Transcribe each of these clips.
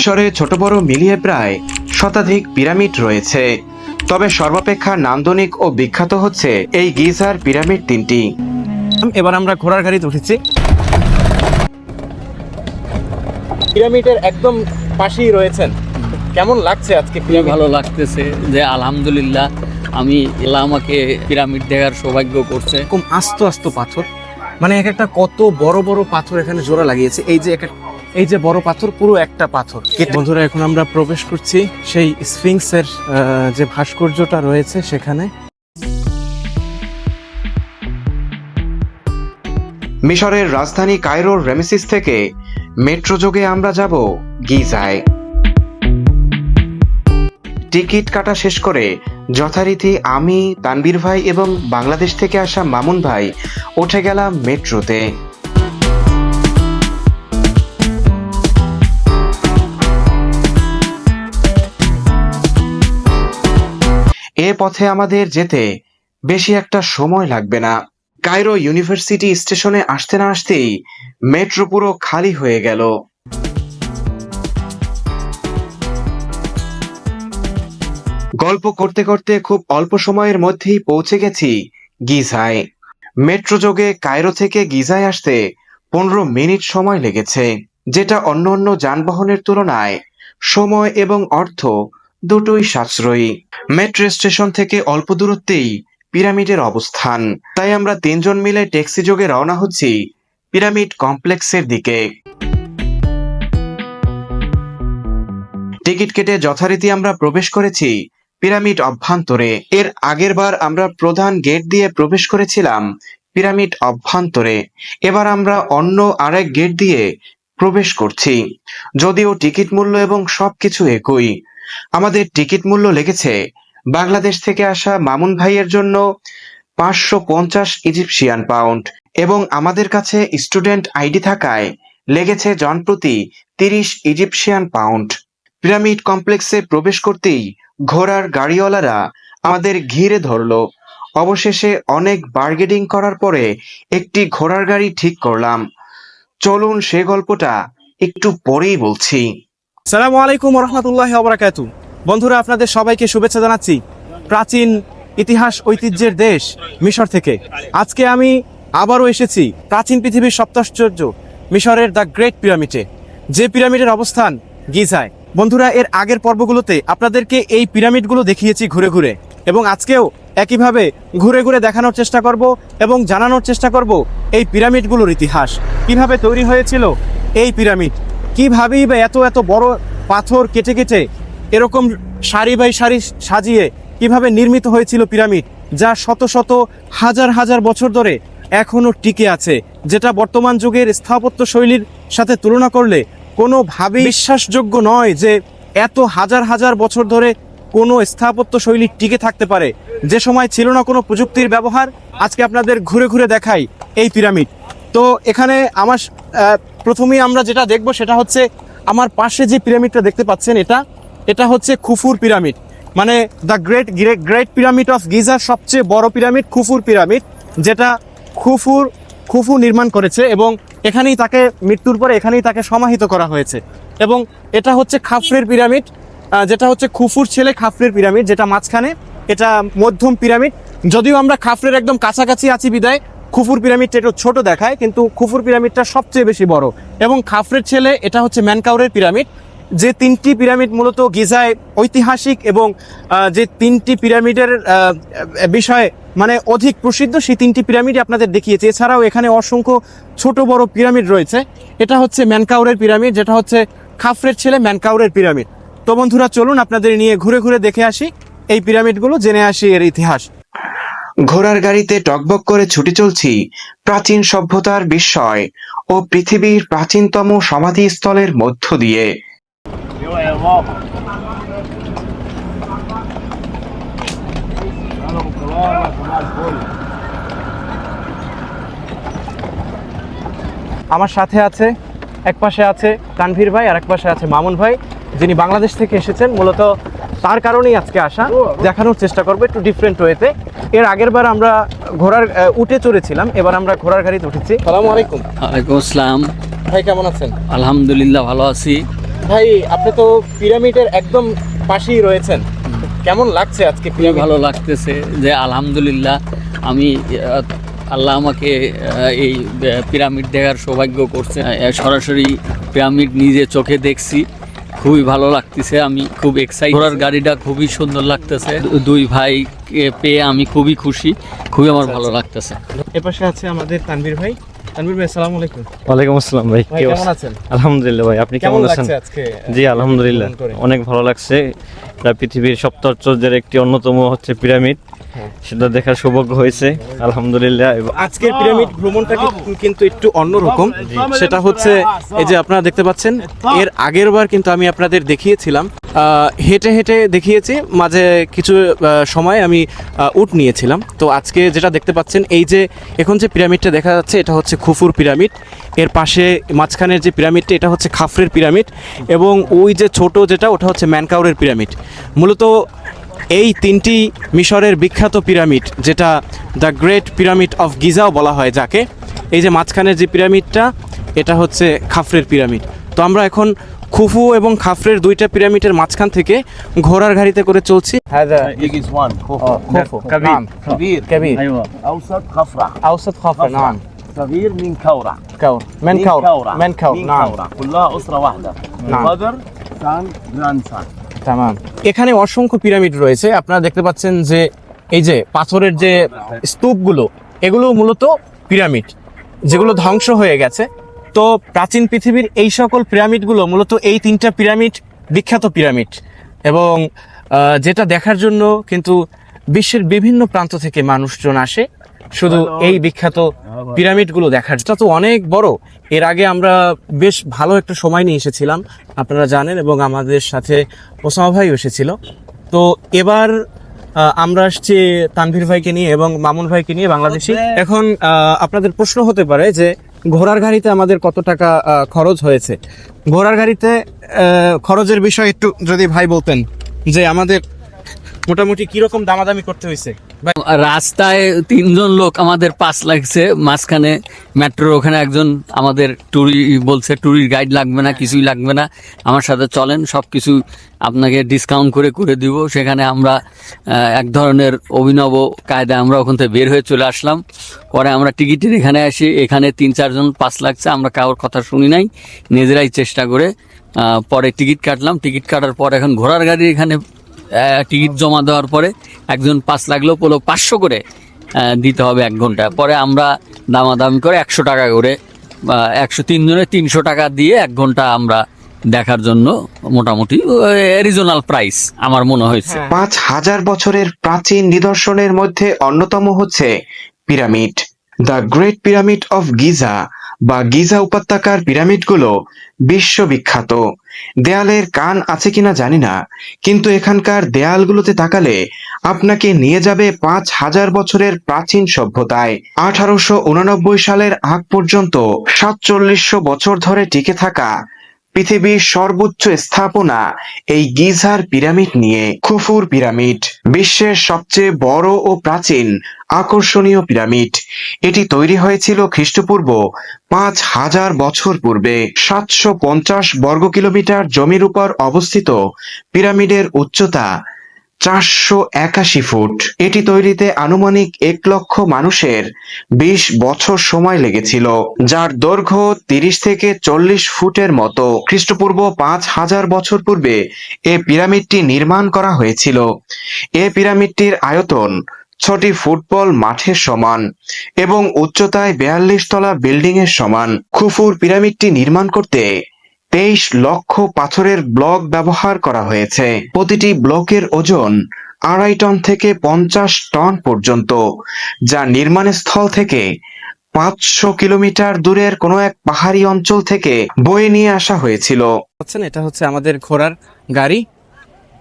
মিশরে ছোট বড় মিলিয়ে প্রায় শতাধিক পিরামিড রয়েছে। তবে সর্বাপেক্ষা নান্দনিক ও বিখ্যাত হচ্ছে এই গিজার পিরামিড তিনটি। এবার আমরা ঘোড়ার গাড়িতে উঠেছি। পিরামিডের একদম পাশেই রয়েছেন। কেমন লাগছে আজকে ভালো লাগতেছে যে আলহামদুলিল্লাহ আমি আল্লাহ আমাকে পিরামিড দেখার সৌভাগ্য করছে। এরকম আস্ত আস্ত পাথর। মানে এক একটা কত বড় বড় পাথর এখানে জোড়া লাগিয়েছে। এই যে এক- এই যে বড় পাথর পুরো একটা পাথর। বন্ধুরা এখন আমরা প্রবেশ করছি সেই স্ফিংসের যে ভাস্কর্যটা রয়েছে সেখানে। মিশরের রাজধানী কায়রোর রেমেসিস থেকে মেট্রো যোগে আমরা যাব গিজায়। টিকিট কাটা শেষ করে যথারীতি আমি তানবীর ভাই এবং বাংলাদেশ থেকে আসা মামুন ভাই উঠে গেলাম মেট্রোতে। এ পথে আমাদের যেতে বেশি একটা সময় লাগবে না। কায়রো ইউনিভার্সিটি স্টেশনে আসতে না আসতেই মেট্রো পুরো খালি হয়ে গেল। গল্প করতে করতে খুব অল্প সময়ের মধ্যেই পৌঁছে গেছি গিজায়। মেট্রো যোগে কায়রো থেকে গিজায় আসতে পনেরো মিনিট সময় লেগেছে, যেটা অন্য অন্য যানবাহনের তুলনায় সময় এবং অর্থ দুটোই সাশ্রয়ী। মেট্রো স্টেশন থেকে অল্প দূরত্বেই পিরামিডের অবস্থান। তাই আমরা তিনজন মিলে ট্যাক্সি যোগে রওনা হচ্ছি পিরামিড কমপ্লেক্সের দিকে। টিকিট কেটে যথারীতি আমরা প্রবেশ করেছি পিরামিড অভ্যন্তরে। এর আগের বার আমরা প্রধান গেট দিয়ে প্রবেশ করেছিলাম পিরামিড অভ্যন্তরে। এবার আমরা অন্য আরেক গেট দিয়ে প্রবেশ করছি। যদিও টিকিট মূল্য এবং সবকিছু একই আমাদের টিকিট মূল্য লেগেছে বাংলাদেশ থেকে আসা মামুন ভাইয়ের জন্য পাঁচশো পঞ্চাশ ইজিপশিয়ান পাউন্ড এবং আমাদের কাছে স্টুডেন্ট আইডি থাকায় লেগেছে জনপ্রতি তিরিশ ইজিপশিয়ান পাউন্ড। পিরামিড কমপ্লেক্সে প্রবেশ করতেই ঘোড়ার গাড়িওয়ালারা আমাদের ঘিরে ধরলো। অবশেষে অনেক বার্গেডিং করার পরে একটি ঘোড়ার গাড়ি ঠিক করলাম। চলুন সে গল্পটা একটু পরেই বলছি। সালামু আলাইকুম রহমতুল্লাহ আবরাকাতু বন্ধুরা, আপনাদের সবাইকে শুভেচ্ছা জানাচ্ছি প্রাচীন ইতিহাস ঐতিহ্যের দেশ মিশর থেকে। আজকে আমি আবারও এসেছি প্রাচীন পৃথিবীর সপ্তাশ্চর্য মিশরের দ্য গ্রেট পিরামিডে, যে পিরামিডের অবস্থান গিজায়। বন্ধুরা, এর আগের পর্বগুলোতে আপনাদেরকে এই পিরামিডগুলো দেখিয়েছি ঘুরে ঘুরে এবং আজকেও একইভাবে ঘুরে ঘুরে দেখানোর চেষ্টা করব এবং জানানোর চেষ্টা করব এই পিরামিডগুলোর ইতিহাস। কীভাবে তৈরি হয়েছিল এই পিরামিড? কিভাবেই বা এত এত বড় পাথর কেটে কেটে এরকম সারি বাই সারি সাজিয়ে কীভাবে নির্মিত হয়েছিল পিরামিড, যা শত শত হাজার হাজার বছর ধরে এখনও টিকে আছে, যেটা বর্তমান যুগের স্থাপত্য শৈলীর সাথে তুলনা করলে কোনোভাবেই বিশ্বাসযোগ্য নয় যে এত হাজার হাজার বছর ধরে কোনো স্থাপত্য শৈলী টিকে থাকতে পারে। যে সময় ছিল না কোনো প্রযুক্তির ব্যবহার, আজকে আপনাদের ঘুরে ঘুরে দেখাই এই পিরামিড। তো এখানে আমার প্রথমেই আমরা যেটা দেখব সেটা হচ্ছে আমার পাশে যে পিরামিডটা দেখতে পাচ্ছেন এটা এটা হচ্ছে খুফুর পিরামিড। মানে the great great pyramid of geyser সবচেয়ে বড় পিরামিড খুফুর পিরামিড, যেটা খুফুর, খুফু নির্মাণ করেছে এবং এখানেই তাকে, মৃত্যুর পরে এখানেই তাকে সমাহিত করা হয়েছে। এবং এটা হচ্ছে খাফরের পিরামিড যেটা হচ্ছে খুফুর ছেলে খাফরের পিরামিড, যেটা মাঝখানে, এটা মধ্যম পিরামিড। যদিও আমরা খাফরের একদম কাছাকাছি আছি বিদায় খুফুর পিরামিডটা একটু ছোট দেখায়, কিন্তু খুফুর পিরামিডটা সবচেয়ে বেশি বড়। এবং খাফরের ছেলে, এটা হচ্ছে ম্যানকাউরের পিরামিড। যে তিনটি পিরামিড মূলত গিজায় ঐতিহাসিক এবং যে তিনটি পিরামিডের বিষয়ে মানে অধিক প্রসিদ্ধ, সেই তিনটি পিরামিড আপনাদের দেখিয়েছে। এছাড়াও এখানে অসংখ্য ছোট বড় পিরামিড রয়েছে। এটা হচ্ছে ম্যানকাউরের পিরামিড, যেটা হচ্ছে খাফরের ছেলে ম্যানকাউরের পিরামিড। তো বন্ধুরা, চলুন আপনাদের নিয়ে ঘুরে ঘুরে দেখে আসি। এই পিরামিডগুলো জেনে আসি এর ইতিহাস। ঘোড়ার গাড়িতে টকবক করে ছুটে চলছি। প্রাচীন সভ্যতার বিস্ময় ও পৃথিবীর প্রাচীনতম সমাধিস্থলের মধ্য দিয়ে। আমার সাথে আছে, এক পাশে আছে তানভীর ভাই আর এক পাশে আছে মামুন ভাই, যিনি বাংলাদেশ থেকে এসেছেন। মূলত তার কারণেই আজকে আসা। দেখানোর চেষ্টা করব একটু ডিফারেন্ট ওয়েতে এর আগের বার আমরা ঘোড়ার উঠে চড়েছিলাম এবার আমরা ঘোড়ার গাড়িতে উঠেছি। সালামু আলাইকুম। ওয়ালাইকুম আসসালাম। ভাই কেমন আছেন? আলহামদুলিল্লাহ ভালো আছি। ভাই আপনি তো পিরামিডের একদম পাশেই রয়েছেন। কেমন লাগছে আজকে ভালো লাগতেছে যে আলহামদুলিল্লাহ আমি আল্লাহ আমাকে এই পিরামিড দেখার সৌভাগ্য করছে। সরাসরি পিরামিড নিজে চোখে দেখছি। খুবই ভালো লাগতেছে আমি খুব এক্সাইট ঘোড়ার গাড়িটা খুবই সুন্দর লাগতেছে। দুই ভাই পেয়ে আমি খুবই খুশি খুবই আমার ভালো লাগতেছে। এপাশে আছে আমাদের তানভীর ভাই। তানভীর ভাই আসসালামু আলাইকুম। ওয়ালাইকুম আসসালাম ভাই কেমন আছেন? আলহামদুলিল্লাহ ভাই আপনি কেমন আছেন? জি আলহামদুলিল্লাহ। অনেক ভালো লাগছে। এটা পৃথিবীর সপ্তাশ্চর্যের একটি অন্যতম হচ্ছে পিরামিড। সেটা দেখার সৌভাগ্য হয়েছে আলহামদুলিল্লাহ। আজকের পিরামিড ভ্রমণটা কিন্তু একটু অন্যরকম? সেটা হচ্ছে এই যে আপনারা দেখতে পাচ্ছেন এর আগের বার কিন্তু আমি আপনাদের দেখিয়েছিলাম। হেঁটে হেঁটে দেখিয়েছি মাঝে কিছু সময় আমি উট নিয়েছিলাম। তো আজকে যেটা দেখতে পাচ্ছেন এই যে এখন যে পিরামিডটা দেখা যাচ্ছে এটা হচ্ছে খুফুর পিরামিড। এর পাশে মাঝখানের যে পিরামিডটা এটা হচ্ছে খাফরের পিরামিড। এবং ওই যে ছোট যেটা ওটা হচ্ছে ম্যানকাউরের পিরামিড। মূলত এই তিনটি মিশরের বিখ্যাত পিরামিড যেটা দ্য গ্রেট পিরামিড অফ গিজাও বলা হয় যাকে এই যে মাঝখানের যে পিরামিডটা এটা হচ্ছে খাফরের পিরামিড তো আমরা এখন খুফু এবং খাফরের দুইটা পিরামিডের মাঝখান থেকে ঘোড়ার গাড়িতে করে চলছি হ্যাঁ يجي زوان خوفو كبير. كبير كبير ايوه اوسط خفرع أوسط خفر نعم صغير من كورع كور من من كور كورع من كور من نعم كورع كلها اسره واحده نعم. القدر سان جراند سان তামাম। এখানে অসংখ্য পিরামিড রয়েছে। আপনারা দেখতে পাচ্ছেন যে এই যে পাথরের যে স্তূপগুলো, এগুলো মূলত পিরামিড, যেগুলো ধ্বংস হয়ে গেছে। তো প্রাচীন পৃথিবীর এই সকল পিরামিডগুলো মূলত এই তিনটা পিরামিড, বিখ্যাত পিরামিড। এবং যেটা দেখার জন্য কিন্তু বিশ্বের বিভিন্ন প্রান্ত থেকে মানুষজন আসে। শুধু এই বিখ্যাত পিরামিডগুলো দেখার। এটা তো অনেক বড়। এর আগে আমরা বেশ ভালো একটা সময় নিয়ে এসেছিলাম আপনারা জানেন এবং আমাদের সাথে ওসামা ভাই এসেছিল। তো এবার আমরা আসছি তানভীর ভাইকে নিয়ে এবং মামুন ভাইকে নিয়ে বাংলাদেশি। এখন আপনাদের প্রশ্ন হতে পারে যে ঘোড়ার গাড়িতে আমাদের কত টাকা খরচ হয়েছে? ঘোড়ার গাড়িতে খরচের বিষয় একটু যদি ভাই বলতেন যে আমাদের মোটামুটি কীরকম দামাদামি করতে হয়েছে? রাস্তায় তিনজন লোক আমাদের পাস লাগছে মাঝখানে মেট্রোর ওখানে একজন আমাদের টুরি বলছে ট্যুরির গাইড লাগবে না কিছুই লাগবে না। আমার সাথে চলেন সব কিছু আপনাকে ডিসকাউন্ট করে করে দিব। সেখানে আমরা এক ধরনের অভিনব কায়দায় আমরা ওখান থেকে বের হয়ে চলে আসলাম। পরে আমরা টিকিটের এখানে আসি এখানে তিন চারজন পাস লাগছে আমরা কারোর কথা শুনি নাই নিজেরাই চেষ্টা করে পরে টিকিট কাটলাম। টিকিট কাটার পর এখন ঘোড়ার গাড়ি এখানে টিকিট জমা দেওয়ার পরে একজন পাঁচ লাগলেও পোলো পাঁচশো করে আহ, দিতে হবে এক ঘণ্টা। পরে আমরা দামাদামি করে একশো টাকা করে একশো তিনজনে তিনশো টাকা দিয়ে এক ঘণ্টা আমরা দেখার জন্য মোটামুটি রিজনাল প্রাইস আমার মনে হয়েছে। পাঁচ হাজার বছরের প্রাচীন নিদর্শনের মধ্যে অন্যতম হচ্ছে pyramid. The great pyramid of Giza বা গিজা উপত্যকার পিরামিডগুলো বিশ্ববিখ্যাত। দেয়ালের কান আছে কিনা জানি না, কিন্তু এখানকার দেয়ালগুলোতে তাকালে আপনাকে নিয়ে যাবে পাঁচ হাজার বছরের প্রাচীন সভ্যতায়। আঠারোশো উননব্বই সালের আগ পর্যন্ত সাতচল্লিশশো বছর ধরে টিকে থাকা পৃথিবীর সর্বোচ্চ স্থাপনা এই গিজার পিরামিড নিয়ে, খুফুর পিরামিড, বিশ্বের সবচেয়ে বড় ও প্রাচীন আকর্ষণীয় পিরামিড। এটি তৈরি হয়েছিল খ্রিস্টপূর্ব পাঁচ হাজার বছর পূর্বে। সাতশো পঞ্চাশ বর্গ কিলোমিটার জমির উপর অবস্থিত পিরামিডের উচ্চতা চারশো একাশি ফুট। এটি তৈরিতে আনুমানিক এক লক্ষ মানুষের বিশ বছর সময় লেগেছিল, যার দৈর্ঘ্য তিরিশ থেকে চল্লিশ ফুটের মতো। খ্রিস্টপূর্ব পাঁচ হাজার বছর পূর্বে এ পিরামিডটি নির্মাণ করা হয়েছিল। এ পিরামিডটির আয়তন ছটি ফুটবল মাঠের সমান এবং উচ্চতায় বিয়াল্লিশ তলা বিল্ডিং এর সমান। খুফুর পিরামিডটি নির্মাণ করতে তেইশ লক্ষ পাথরের ব্লক ব্যবহার করা হয়েছে। প্রতিটি ব্লকের ওজন আড়াই টন থেকে পঞ্চাশ টন পর্যন্ত যা নির্মাণ স্থল থেকে পাঁচশো কিলোমিটার দূরের কোনো এক পাহাড়ি অঞ্চল থেকে বয়ে নিয়ে আসা হয়েছিল। এটা হচ্ছে আমাদের ঘোড়ার গাড়ি।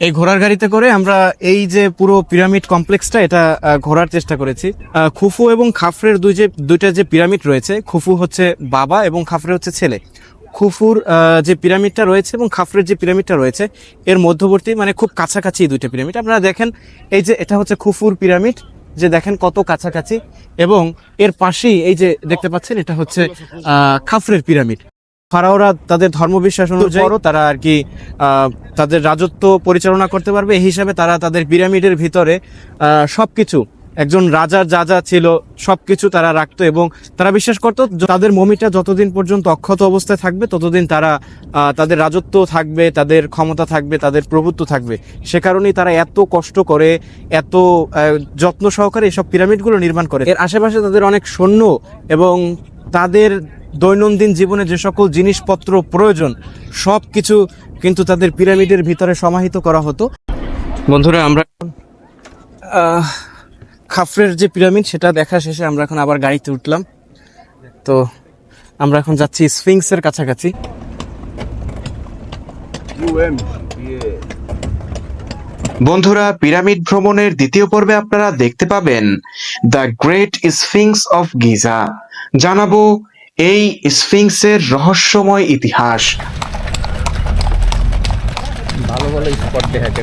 এই ঘোড়ার গাড়িতে করে আমরা এই যে পুরো পিরামিড কমপ্লেক্সটা, এটা ঘোরার চেষ্টা করেছি। খুফু এবং খাফরের দুই যে, দুইটা যে পিরামিড রয়েছে, খুফু হচ্ছে বাবা এবং খাফরে হচ্ছে ছেলে। খুফুর যে পিরামিডটা রয়েছে এবং খাফরের যে পিরামিডটা রয়েছে এর মধ্যবর্তী মানে খুব কাছাকাছি এই দুইটা পিরামিড। আপনারা দেখেন এই যে এটা হচ্ছে খুফুর পিরামিড যে দেখেন কত কাছাকাছি এবং এর পাশেই এই যে দেখতে পাচ্ছেন এটা হচ্ছে খাফরের পিরামিড। ফারাওরা তাদের ধর্মবিশ্বাস অনুযায়ী তারা আর কি তাদের রাজত্ব পরিচালনা করতে পারবে। এই হিসাবে তারা তাদের পিরামিডের ভিতরে সবকিছু একজন রাজার যা যা ছিল সবকিছু তারা রাখতো এবং তারা বিশ্বাস করতো যে তাদের মমিটা যতদিন পর্যন্ত অক্ষত অবস্থায় থাকবে ততদিন তারা তাদের রাজত্ব থাকবে তাদের ক্ষমতা থাকবে তাদের প্রভুত্ব থাকবে। সে কারণেই তারা এত কষ্ট করে এত যত্ন সহকারে এসব পিরামিডগুলো নির্মাণ করে। এর আশেপাশে তাদের অনেক সৈন্য এবং তাদের দৈনন্দিন জীবনে যে সকল জিনিসপত্র প্রয়োজন সব কিছু কিন্তু তাদের পিরামিডের ভিতরে সমাহিত করা হতো। বন্ধুরা আমরা খাফরের যে পিরামিড সেটা দেখা শেষে আমরা এখন আবার গাড়িতে উঠলাম। তো আমরা এখন যাচ্ছি স্ফিংসের কাছাকাছি। বন্ধুরা পিরামিড ভ্রমণের দ্বিতীয় পর্বে আপনারা দেখতে পাবেন the great sphinx of Giza. জানাব এই স্ফিংসের রহস্যময় ইতিহাস। ভালো ভালো স্পট দেখাতে